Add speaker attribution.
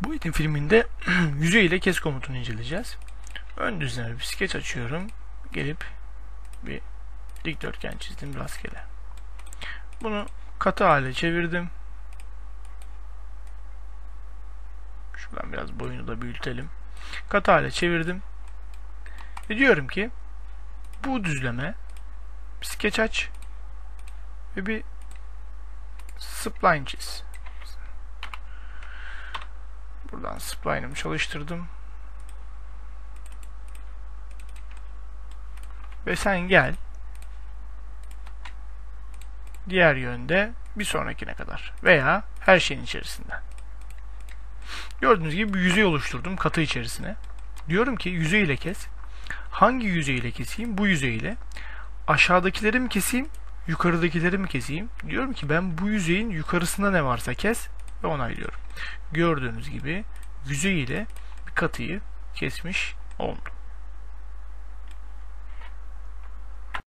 Speaker 1: Bu eğitim filminde yüzey ile kes komutunu inceleyeceğiz. Ön düzleme bir skeç açıyorum. Gelip bir dikdörtgen çizdim rastgele. Bunu katı hale çevirdim. Şuradan biraz boyunu da büyütelim. Katı hale çevirdim. Ve diyorum ki bu düzleme bir skeç aç ve bir spline çiz. Buradan spline'ımı çalıştırdım. Ve sen gel diğer yönde bir sonrakine kadar veya her şeyin içerisinde. Gördüğünüz gibi bir yüzey oluşturdum katı içerisine. Diyorum ki yüzey kes. Hangi yüzey keseyim? Bu yüzey ile. Aşağıdakileri mi keseyim? Yukarıdakileri mi keseyim? Diyorum ki ben bu yüzeyin yukarısında ne varsa kes ve onaylıyorum. Gördüğünüz gibi yüzey bir katıyı kesmiş oldum.